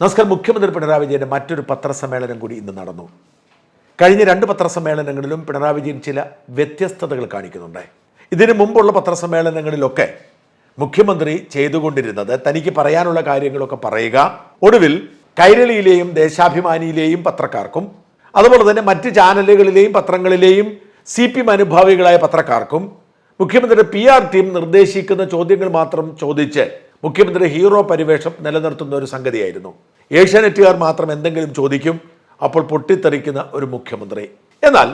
നമസ്കാരം. മുഖ്യമന്ത്രി പിണറായി വിജയന്റെ മറ്റൊരു പത്രസമ്മേളനം കൂടി ഇന്ന് നടന്നു. കഴിഞ്ഞ രണ്ട് പത്രസമ്മേളനങ്ങളിലും പിണറായി വിജയൻ ചില വ്യത്യസ്തതകൾ കാണിക്കുന്നുണ്ട്. ഇതിനു മുമ്പുള്ള പത്രസമ്മേളനങ്ങളിലൊക്കെ മുഖ്യമന്ത്രി ചെയ്തുകൊണ്ടിരുന്നത് തനിക്ക് പറയാനുള്ള കാര്യങ്ങളൊക്കെ പറയുക ഒടുവിൽ കൈരളിയിലെയും ദേശാഭിമാനിയിലെയും പത്രക്കാർക്കും അതുപോലെ തന്നെ മറ്റ് ചാനലുകളിലെയും പത്രങ്ങളിലെയും സി പി എം അനുഭാവികളായ പത്രക്കാർക്കും മുഖ്യമന്ത്രിയുടെ പി ആർ ടീം നിർദ്ദേശിക്കുന്ന ചോദ്യങ്ങൾ മാത്രം ചോദിച്ച് മുഖ്യമന്ത്രി ഹീറോ പരിവേഷം നിലനിർത്തുന്ന ഒരു സംഗതിയായിരുന്നു. ഏഷ്യാനെറ്റുകാർ മാത്രം എന്തെങ്കിലും ചോദിക്കും അപ്പോൾ പൊട്ടിത്തെറിക്കുന്ന ഒരു മുഖ്യമന്ത്രി. എന്നാൽ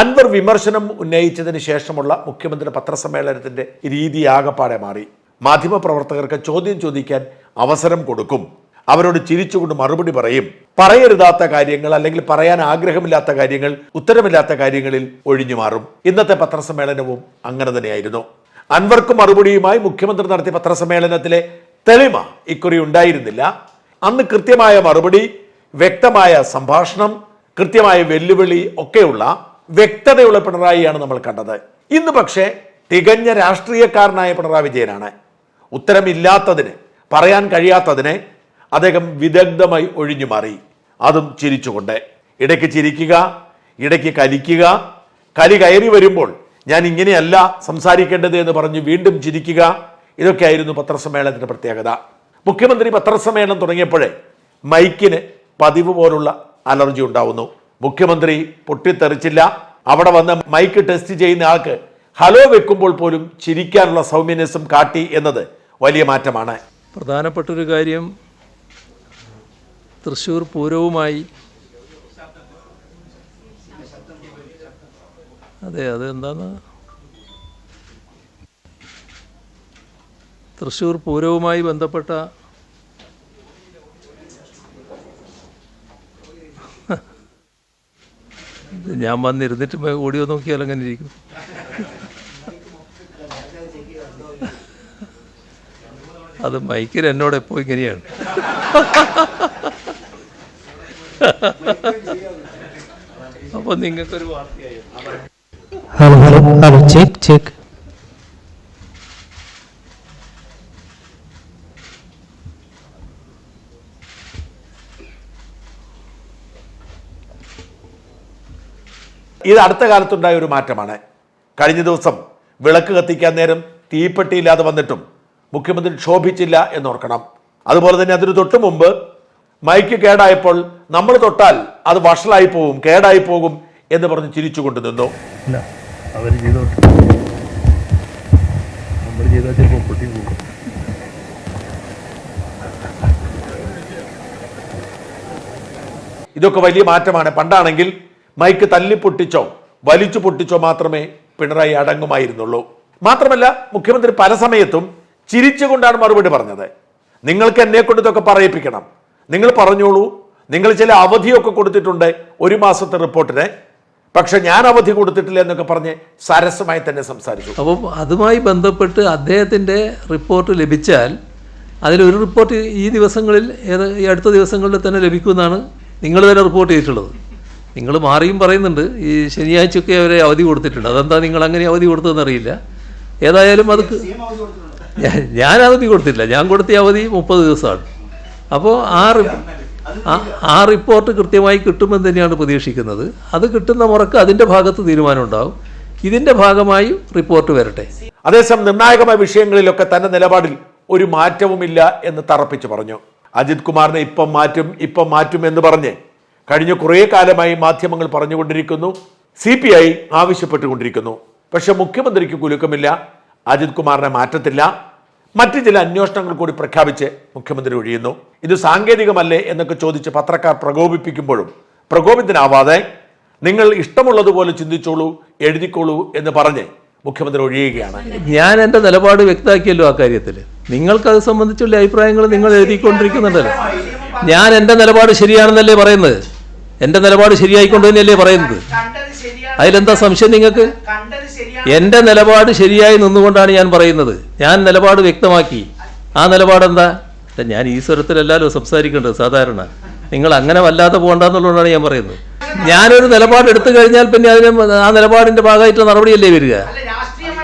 അൻവർ വിമർശനം ഉന്നയിച്ചതിന് ശേഷമുള്ള മുഖ്യമന്ത്രി പത്രസമ്മേളനത്തിന്റെ രീതി ആകപ്പാടെ മാറി. മാധ്യമപ്രവർത്തകർക്ക് ചോദ്യം ചോദിക്കാൻ അവസരം കൊടുക്കും. അവരോട് ചിരിച്ചുകൊണ്ട് മറുപടി പറയും. പറയരുതാത്ത കാര്യങ്ങൾ അല്ലെങ്കിൽ പറയാൻ ആഗ്രഹമില്ലാത്ത കാര്യങ്ങൾ ഉത്തരമില്ലാത്ത കാര്യങ്ങളിൽ ഒഴിഞ്ഞു മാറും. ഇന്നത്തെ പത്രസമ്മേളനവും അങ്ങനെ തന്നെയായിരുന്നു. അൻവർക്ക് മറുപടിയുമായി മുഖ്യമന്ത്രി നടത്തിയ പത്രസമ്മേളനത്തിലെ തെളിമ ഇക്കുറി ഉണ്ടായിരുന്നില്ല. അന്ന് കൃത്യമായ മറുപടി വ്യക്തമായ സംഭാഷണം കൃത്യമായ വെല്ലുവിളി ഒക്കെയുള്ള വ്യക്തതയുള്ള പിണറായിയാണ് നമ്മൾ കണ്ടത്. ഇന്ന് പക്ഷേ തികഞ്ഞ രാഷ്ട്രീയക്കാരനായ പിണറായി വിജയനാണ്. ഉത്തരമില്ലാത്തതിന് പറയാൻ കഴിയാത്തതിനെ അദ്ദേഹം വിദഗ്ധമായി ഒഴിഞ്ഞു മാറി. അതും ചിരിച്ചുകൊണ്ട്. ഇടയ്ക്ക് ചിരിക്കുക ഇടയ്ക്ക് കലിക്കുക കലി കയറി വരുമ്പോൾ ഞാൻ ഇങ്ങനെയല്ല സംസാരിക്കേണ്ടത് എന്ന് പറഞ്ഞ് വീണ്ടും ചിരിക്കുക. ഇതൊക്കെയായിരുന്നു പത്രസമ്മേളനത്തിന്റെ പ്രത്യേകത. മുഖ്യമന്ത്രി പത്രസമ്മേളനം തുടങ്ങിയപ്പോഴേ മൈക്കിന് പതിവ് പോലുള്ള അലർജി ഉണ്ടാവുന്നു. മുഖ്യമന്ത്രി പൊട്ടിത്തെറിച്ചില്ല. അവിടെ വന്ന് മൈക്ക് ടെസ്റ്റ് ചെയ്യുന്ന ആൾക്ക് ഹലോ വെക്കുമ്പോൾ പോലും ചിരിക്കാനുള്ള സൗമ്യനസം കാട്ടി എന്നത് വലിയ മാറ്റമാണ്. പ്രധാനപ്പെട്ടൊരു കാര്യം തൃശ്ശൂർ പൂരവുമായി അതെ അത് എന്താന്ന് തൃശ്ശൂർ പൂരവുമായി ബന്ധപ്പെട്ട ഞാൻ വന്നിരുന്നിട്ട് ഓടിയോ നോക്കിയാൽ അങ്ങനെ ഇരിക്കും. അത് മൈക്കിൽ എന്നോട് എപ്പോൾ ഇങ്ങനെയാണ്? അപ്പോൾ നിങ്ങൾക്കൊരു വാർത്തയായി. ഹലോ ചെക്ക് ചെക്ക് ഇത് അടുത്ത കാലത്തുണ്ടായ ഒരു മാറ്റമാണ്. കഴിഞ്ഞ ദിവസം വിളക്ക് കത്തിക്കാൻ നേരം തീപ്പെട്ടിയില്ലാതെ വന്നിട്ടും മുഖ്യമന്ത്രി ക്ഷോഭിച്ചില്ല എന്നോർക്കണം. അതുപോലെ തന്നെ അതിന് തൊട്ടു മുമ്പ് മൈക്ക് കേടായപ്പോൾ നമ്മൾ തൊട്ടാൽ അത് വഷളായി പോകും കേടായി പോകും എന്ന് പറഞ്ഞ് ചിരിച്ചുകൊണ്ട് നിന്നു. അവർ ചെയ്തോട്ടെ നമ്മൾ ചെയ്താൽ ചിലപ്പോൾ പൊട്ടി പോകും. ഇതൊക്കെ വലിയ മാറ്റമാണ്. പണ്ടാണെങ്കിൽ മൈക്ക് തല്ലി പൊട്ടിച്ചോ വലിച്ചു പൊട്ടിച്ചോ മാത്രമേ പിണറായി അടങ്ങുമായിരുന്നുള്ളൂ. മാത്രമല്ല മുഖ്യമന്ത്രി പല സമയത്തും ചിരിച്ചുകൊണ്ടാണ് മറുപടി പറഞ്ഞത്. നിങ്ങൾക്ക് എന്നെ കൊണ്ട് ഇതൊക്കെ പറയിപ്പിക്കണം. നിങ്ങൾ പറഞ്ഞോളൂ. നിങ്ങൾ ചില അവധിയൊക്കെ കൊടുത്തിട്ടുണ്ട് ഒരു മാസത്തെ റിപ്പോർട്ടിന്. പക്ഷെ ഞാൻ അവധി കൊടുത്തിട്ടില്ല എന്നൊക്കെ പറഞ്ഞ് സരസമായി തന്നെ സംസാരിച്ചു. അപ്പം അതുമായി ബന്ധപ്പെട്ട് അദ്ദേഹത്തിന്റെ റിപ്പോർട്ട് ലഭിച്ചാൽ അതിലൊരു റിപ്പോർട്ട് ഈ ദിവസങ്ങളിൽ ഏത് ഈ അടുത്ത ദിവസങ്ങളിൽ തന്നെ ലഭിക്കുമെന്നാണ് നിങ്ങൾ തന്നെ റിപ്പോർട്ട് ചെയ്തിട്ടുള്ളത്. നിങ്ങൾ മാറിയും പറയുന്നുണ്ട് ഈ ശനിയാഴ്ചയൊക്കെ അവരെ അവധി കൊടുത്തിട്ടുണ്ട്. അതെന്താ നിങ്ങൾ അങ്ങനെ അവധി കൊടുത്തതെന്ന് അറിയില്ല. ഏതായാലും അത് ഞാൻ- അവധി കൊടുത്തില്ല ഞാൻ കൊടുത്ത അവധി മുപ്പത് ദിവസമാണ്. അപ്പോൾ ആ ആ- റിപ്പോർട്ട് കൃത്യമായി കിട്ടുമെന്ന് തന്നെയാണ് പ്രതീക്ഷിക്കുന്നത്. അത് കിട്ടുന്ന മുറക്ക് അതിന്റെ ഭാഗത്ത് തീരുമാനം ഉണ്ടാവും. ഇതിന്റെ ഭാഗമായി റിപ്പോർട്ട് വരട്ടെ. അതേസമയം നിർണായകമായ വിഷയങ്ങളിലൊക്കെ തന്റെ നിലപാടിൽ ഒരു മാറ്റവുമില്ല എന്ന് തറപ്പിച്ചു പറഞ്ഞു. അജിത് കുമാറിനെ ഇപ്പം മാറ്റും ഇപ്പം മാറ്റും എന്ന് പറഞ്ഞ് കഴിഞ്ഞ കുറേ കാലമായി മാധ്യമങ്ങൾ പറഞ്ഞുകൊണ്ടിരിക്കുന്നു. സി പി ഐ ആവശ്യപ്പെട്ടുകൊണ്ടിരിക്കുന്നു. പക്ഷെ മുഖ്യമന്ത്രിക്ക് കുലുക്കമില്ല. അജിത് കുമാറിനെ മാറ്റത്തില്ല. മറ്റു ചില അന്വേഷണങ്ങൾ കൂടി പ്രഖ്യാപിച്ച് മുഖ്യമന്ത്രി ഒഴിയുന്നു. ഇത് സാങ്കേതികമല്ലേ എന്നൊക്കെ ചോദിച്ച് പത്രക്കാർ പ്രകോപിപ്പിക്കുമ്പോഴും പ്രകോപിതനാവാതെ നിങ്ങൾ ഇഷ്ടമുള്ളതുപോലെ ചിന്തിച്ചോളൂ എഴുതിക്കോളൂ എന്ന് പറഞ്ഞ് മുഖ്യമന്ത്രി ഒഴിയുകയാണ്. ഞാൻ എന്റെ നിലപാട് വ്യക്തമാക്കിയല്ലോ ആ കാര്യത്തിൽ നിങ്ങൾക്ക് അത് സംബന്ധിച്ചുള്ള അഭിപ്രായങ്ങൾ നിങ്ങൾ എഴുതിക്കൊണ്ടിരിക്കുന്നുണ്ടല്ലോ ഞാൻ എന്റെ നിലപാട് ശരിയാണെന്നല്ലേ പറയുന്നത്? എന്റെ നിലപാട് ശരിയായിക്കൊണ്ട് തന്നെയല്ലേ പറയുന്നത്? അതിലെന്താ സംശയം നിങ്ങൾക്ക്? എന്റെ നിലപാട് ശരിയായി നിന്നുകൊണ്ടാണ് ഞാൻ പറയുന്നത്. ഞാൻ നിലപാട് വ്യക്തമാക്കി. ആ നിലപാടെന്താ? ഞാൻ ഈ സ്വരത്തിലല്ലല്ലോ സംസാരിക്കേണ്ടത് സാധാരണ. നിങ്ങൾ അങ്ങനെ വല്ലാതെ പോകണ്ടെന്നുള്ളതാണ് ഞാൻ പറയുന്നത്. ഞാനൊരു നിലപാട് എടുത്തു കഴിഞ്ഞാൽ പിന്നെ അതിന് ആ നിലപാടിന്റെ ഭാഗമായിട്ട് നടപടിയല്ലേ വരിക?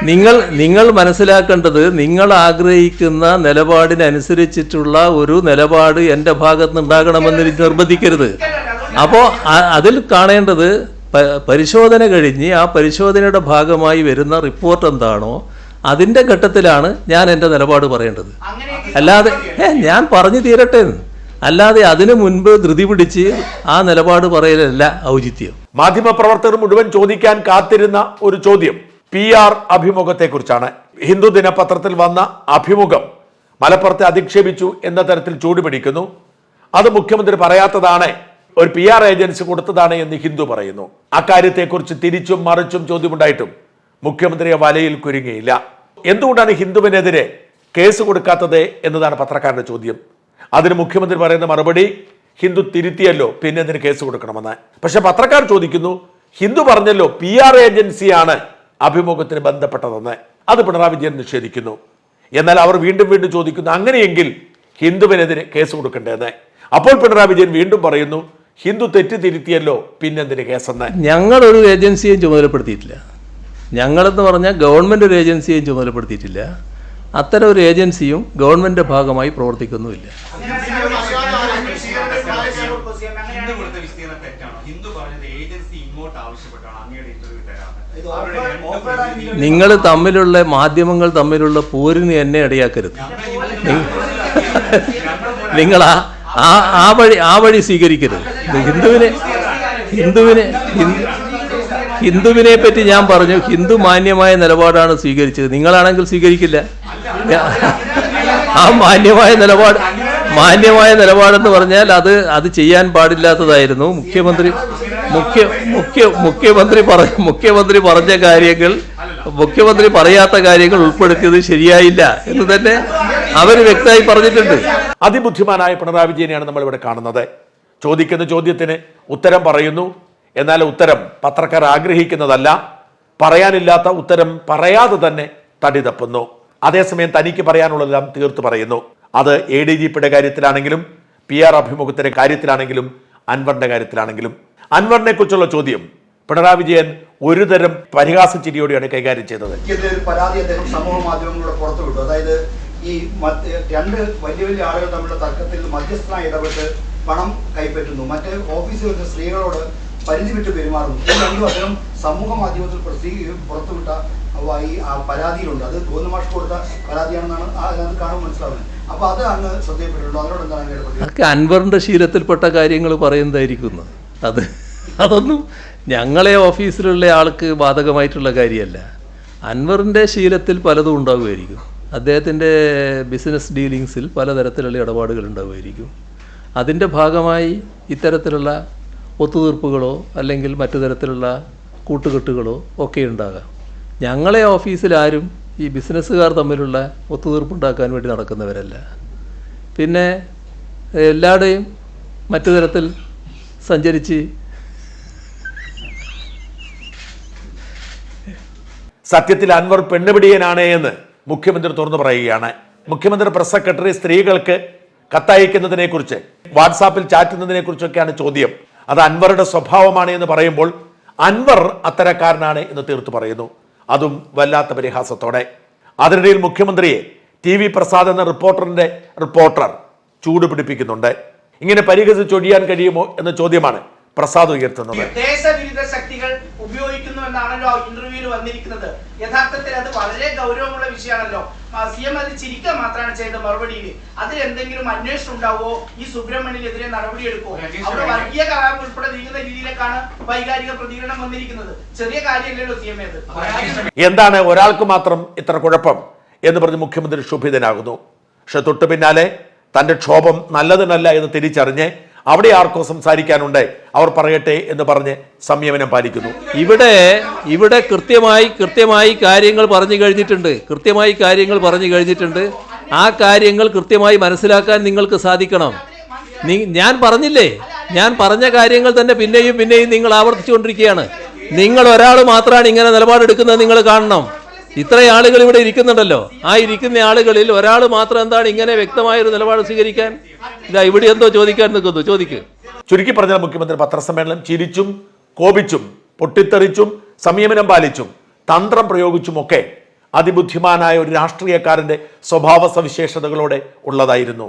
നിങ്ങൾ നിങ്ങൾ മനസ്സിലാക്കേണ്ടത് നിങ്ങൾ ആഗ്രഹിക്കുന്ന നിലപാടിനനുസരിച്ചിട്ടുള്ള ഒരു നിലപാട് എന്റെ ഭാഗത്ത് നിന്ന് ഉണ്ടാകണമെന്ന് നിർബന്ധിക്കരുത് അപ്പോൾ അതിൽ കാണേണ്ടത് പരിശോധന കഴിഞ്ഞ് ആ പരിശോധനയുടെ ഭാഗമായി വരുന്ന റിപ്പോർട്ട് എന്താണോ അതിന്റെ ഘട്ടത്തിലാണ് ഞാൻ എന്റെ നിലപാട് പറയേണ്ടത്. അല്ലാതെ ഏ ഞാൻ പറഞ്ഞു തീരട്ടെ എന്ന്. അല്ലാതെ അതിനു മുൻപ് ധൃതി പിടിച്ച് ആ നിലപാട് പറയലല്ല ഔചിത്യം. മാധ്യമപ്രവർത്തകർ മുഴുവൻ ചോദിക്കാൻ കാത്തിരുന്ന ഒരു ചോദ്യം. പി ആർ അഭിമുഖത്തെക്കുറിച്ചാണ്. ഹിന്ദു ദിനപത്രത്തിൽ വന്ന അഭിമുഖം മലപ്പുറത്തെ അധിക്ഷേപിച്ചു എന്ന തരത്തിൽ ചൂടുപിടിക്കുന്നു. അത് മുഖ്യമന്ത്രി പറയാത്തതാണ്. ഒരു പി ആർ ഏജൻസി കൊടുത്തതാണ് എന്ന് ഹിന്ദു പറയുന്നു. അക്കാര്യത്തെക്കുറിച്ച് തിരിച്ചും മറിച്ചും ചോദ്യമുണ്ടായിട്ടും മുഖ്യമന്ത്രിയെ വലയിൽ കുരുങ്ങിയില്ല. എന്തുകൊണ്ടാണ് ഹിന്ദുവിനെതിരെ കേസ് കൊടുക്കാത്തത് എന്നതാണ് പത്രക്കാരുടെ ചോദ്യം. അതിന് മുഖ്യമന്ത്രി പറയുന്ന മറുപടി ഹിന്ദു തിരുത്തിയല്ലോ പിന്നെ അതിന് കേസ് കൊടുക്കണമെന്ന്? പക്ഷെ പത്രക്കാർ ചോദിക്കുന്നു ഹിന്ദു പറഞ്ഞല്ലോ പി ആർ ഏജൻസിയാണ് അഭിമുഖത്തിന് ബന്ധപ്പെട്ടതെന്ന്. അത് പിണറായി വിജയൻ നിഷേധിക്കുന്നു. എന്നാൽ അവർ വീണ്ടും വീണ്ടും ചോദിക്കുന്നു അങ്ങനെയെങ്കിൽ ഹിന്ദുവിനെതിരെ കേസ് കൊടുക്കേണ്ടതെന്ന് അപ്പോൾ പിണറായി വിജയൻ വീണ്ടും പറയുന്നു ഹിന്ദു തെറ്റ് തിരുത്തിയല്ലോ പിന്നെന്തിന് കേസെന്ന് ഞങ്ങളൊരു ഏജൻസിയെയും ചുമതലപ്പെടുത്തിയിട്ടില്ല. ഞങ്ങളെന്ന് പറഞ്ഞാൽ ഗവൺമെന്റ് ഒരു ഏജൻസിയെയും ചുമതലപ്പെടുത്തിയിട്ടില്ല. അത്തരം ഒരു ഏജൻസിയും ഗവൺമെന്റ് ഭാഗമായി പ്രവർത്തിക്കുന്നുമില്ല. നിങ്ങൾ തമ്മിലുള്ള മാധ്യമങ്ങൾ തമ്മിലുള്ള പോരിന് എന്നെ ഇടയാക്കരുത്. നിങ്ങൾ ആ ആ വഴി ആ വഴി സ്വീകരിക്കരുത്. ഹിന്ദുവിനെ ഹിന്ദുവിനെ ഹിന്ദുവിനെ പറ്റി ഞാൻ പറഞ്ഞു ഹിന്ദു മാന്യമായ നിലപാടാണ് സ്വീകരിച്ചത്. നിങ്ങളാണെങ്കിൽ സ്വീകരിക്കില്ല. ആ മാന്യമായ നിലപാട് മാന്യമായ നിലപാടെന്ന് പറഞ്ഞാൽ അത് അത് ചെയ്യാൻ പാടില്ലാത്തതായിരുന്നു. മുഖ്യമന്ത്രി മുഖ്യ മുഖ്യ മുഖ്യമന്ത്രി പറ മുഖ്യമന്ത്രി പറഞ്ഞ കാര്യങ്ങൾ മുഖ്യമന്ത്രി പറയാത്ത കാര്യങ്ങൾ ഉൾപ്പെടുത്തിയത് ശരിയായില്ല എന്ന് തന്നെ അവർ വ്യക്തമായി പറഞ്ഞിട്ടുണ്ട്. അതിബുദ്ധിമാനായ പിണറായി വിജയനെയാണ് നമ്മൾ ഇവിടെ കാണുന്നത്. ചോദിക്കുന്ന ചോദ്യത്തിന് ഉത്തരം പറയുന്നു. എന്നാൽ ഉത്തരം പത്രക്കാർ ആഗ്രഹിക്കുന്നതല്ല. പറയാനില്ലാത്ത ഉത്തരം പറയാതെ തന്നെ തടി തപ്പുന്നു. അതേസമയം തനിക്ക് പറയാനുള്ളതെല്ലാം തീർത്തു പറയുന്നു. അത് എ ഡി ജി പിയുടെ കാര്യത്തിലാണെങ്കിലും പി ആർ അഭിമുഖത്തിന്റെ കാര്യത്തിലാണെങ്കിലും അൻവറിന്റെ കാര്യത്തിലാണെങ്കിലും. അൻവറിനെ കുറിച്ചുള്ള ചോദ്യം പിണറായി വിജയൻ ഒരുതരം പരിഹാസ ചിരിയോടെയാണ് കൈകാര്യം ചെയ്തത്. പരാതി അദ്ദേഹം സമൂഹ മാധ്യമങ്ങളിലൂടെ പുറത്തുവിട്ടു. അതായത് ഈ രണ്ട് വലിയ വലിയ ആളുകൾ തമ്മിലുള്ള തർക്കത്തിൽ മധ്യസ്ഥനായി ഇടപെട്ട് പണം കൈപ്പറ്റുന്നു. മറ്റ് ഓഫീസിൽ വരുന്ന സ്ത്രീകളോട് പരിധി വിട്ട് പെരുമാറുന്നു. ഈ രണ്ടും അദ്ദേഹം സമൂഹ മാധ്യമത്തിൽ പുറത്തുവിട്ട ഈ പരാതിയിലുണ്ട്. അത് ഗോവിന്ദമാഷ് കൊടുത്ത പരാതിയാണെന്നാണ് അത് കാണുമ്പോൾ മനസ്സിലാവുന്നത്. അപ്പൊ അത് അങ്ങ് ശ്രദ്ധയപ്പെട്ടിട്ടുണ്ടോ അതിനോട് എന്താണ് അതൊക്കെ അൻവറിന്റെ ശീലത്തിൽപ്പെട്ട കാര്യങ്ങൾ പറയുന്നതായിരിക്കും അത് അതൊന്നും ഞങ്ങളെ ഓഫീസിലുള്ള ആൾക്ക് ബാധകമായിട്ടുള്ള കാര്യമല്ല. അൻവറിന്റെ ശീലത്തിൽ പലതും ഉണ്ടാകുമായിരിക്കും അദ്ദേഹത്തിന്റെ ബിസിനസ് ഡീലിങ്സിൽ പലതരത്തിലുള്ള ഇടപാടുകൾ ഉണ്ടാകുമായിരിക്കും അതിന്റെ ഭാഗമായി ഇത്തരത്തിലുള്ള ഒത്തുതീർപ്പുകളോ അല്ലെങ്കിൽ മറ്റു തരത്തിലുള്ള കൂട്ടുകെട്ടുകളോ ഒക്കെ ഉണ്ടാകാം. ഞങ്ങളെ ഓഫീസിൽ ആരും ഈ ബിസിനസ്സുകാർ തമ്മിലുള്ള ഒത്തുതീർപ്പുണ്ടാക്കാൻ വേണ്ടി നടക്കുന്നവരല്ല. പിന്നെ എല്ലാവരുടെയും മറ്റു തരത്തിൽ സഞ്ചരിച്ച് സത്യത്തിൽ അൻവർ പെണ്ണുപിടിയനാണ് എന്ന് മുഖ്യമന്ത്രി തുറന്നു പറയുകയാണ്. മുഖ്യമന്ത്രി പ്രസ് സെക്രട്ടറി സ്ത്രീകൾക്ക് കത്തയക്കുന്നതിനെ കുറിച്ച് വാട്സാപ്പിൽ ചാറ്റുന്നതിനെ കുറിച്ചൊക്കെയാണ് ചോദ്യം. അത് അൻവറുടെ സ്വഭാവമാണ് എന്ന് പറയുമ്പോൾ അൻവർ അത്തരക്കാരനാണ് എന്ന് തീർത്തു പറയുന്നു. അതും വല്ലാത്ത പരിഹാസത്തോടെ. അതിനിടയിൽ മുഖ്യമന്ത്രിയെ ടി വി പ്രസാദ് എന്ന റിപ്പോർട്ടറിന്റെ റിപ്പോർട്ടർ ചൂടുപിടിപ്പിക്കുന്നുണ്ട് ഇങ്ങനെ പരിഹസിച്ചൊഴിയാൻ കഴിയുമോ എന്ന ചോദ്യമാണ് പ്രസാദ് ഉയർത്തുന്നത്. ദേശവിരുദ്ധ ശക്തികൾ ഉപയോഗിക്കുന്നു എന്നാണല്ലോ ഇന്റർവ്യൂവിൽ വന്നിരിക്കുന്നത്. യഥാർത്ഥത്തിൽ അത് വളരെ ഗൗരവമുള്ള വിഷയമാണല്ലോ. സി എം അത് ചിരിക്കുക മാത്രമാണ് ചെയ്ത മറുപടിയിൽ അതിൽ എന്തെങ്കിലും അന്വേഷണം ഉണ്ടാവോ? ഈ സുബ്രഹ്മണ്യനെതിരെ നടപടിയെടുക്കുമോ അവിടെ വർഗീയ കലാപം ഉൾപ്പെടെ നീങ്ങുന്ന രീതിയിലേക്കാണ് വൈകാരിക പ്രതികരണം വന്നിരിക്കുന്നത്. ചെറിയ കാര്യമല്ലല്ലോ സി എം അത് എന്താണ് ഒരാൾക്ക് മാത്രം ഇത്ര കുഴപ്പം എന്ന് പറഞ്ഞ് മുഖ്യമന്ത്രി ക്ഷുഭിതനാകുന്നു. പക്ഷെ തൊട്ടു പിന്നാലെ തന്റെ ക്ഷോഭം നല്ലതിനല്ല എന്ന് തിരിച്ചറിഞ്ഞ് അവിടെ ആർക്കോ സംസാരിക്കാനുണ്ട്. അവർ പറയട്ടെ എന്ന് പറഞ്ഞ് സംയമനം പാലിക്കുന്നു. ഇവിടെ ഇവിടെ കൃത്യമായി കൃത്യമായി കാര്യങ്ങൾ പറഞ്ഞു കഴിഞ്ഞിട്ടുണ്ട്. കൃത്യമായി കാര്യങ്ങൾ പറഞ്ഞു കഴിഞ്ഞിട്ടുണ്ട്. ആ കാര്യങ്ങൾ കൃത്യമായി മനസ്സിലാക്കാൻ നിങ്ങൾക്ക് സാധിക്കണം. ഞാൻ പറഞ്ഞില്ലേ? ഞാൻ പറഞ്ഞ കാര്യങ്ങൾ തന്നെ പിന്നെയും പിന്നെയും നിങ്ങൾ ആവർത്തിച്ചുകൊണ്ടിരിക്കുകയാണ്. നിങ്ങൾ ഒരാൾ മാത്രമാണ് ഇങ്ങനെ നിലപാടെടുക്കുന്നത് നിങ്ങൾ കാണണം. ഇത്ര ആളുകൾ ഇവിടെ ഇരിക്കുന്നുണ്ടല്ലോ. ആ ഇരിക്കുന്ന ആളുകളിൽ ഒരാൾ മാത്രം എന്താണ് ഇങ്ങനെ വ്യക്തമായ ഒരു നിലപാട് സ്വീകരിക്കാൻ? ഇതാ ഇവിടെ എന്തോ ചോദിക്കാൻ നിൽക്കുന്നു. ചോദിക്ക്. ചുരുക്കി പറഞ്ഞാൽ മുഖ്യമന്ത്രി പത്രസമ്മേളനം ചിരിച്ചും കോപിച്ചും പൊട്ടിത്തെറിച്ചും സംയമനം പാലിച്ചും തന്ത്രം പ്രയോഗിച്ചുമൊക്കെ അതിബുദ്ധിമാനായ ഒരു രാഷ്ട്രീയക്കാരന്റെ സ്വഭാവ സവിശേഷതകളോടെ ഉള്ളതായിരുന്നു.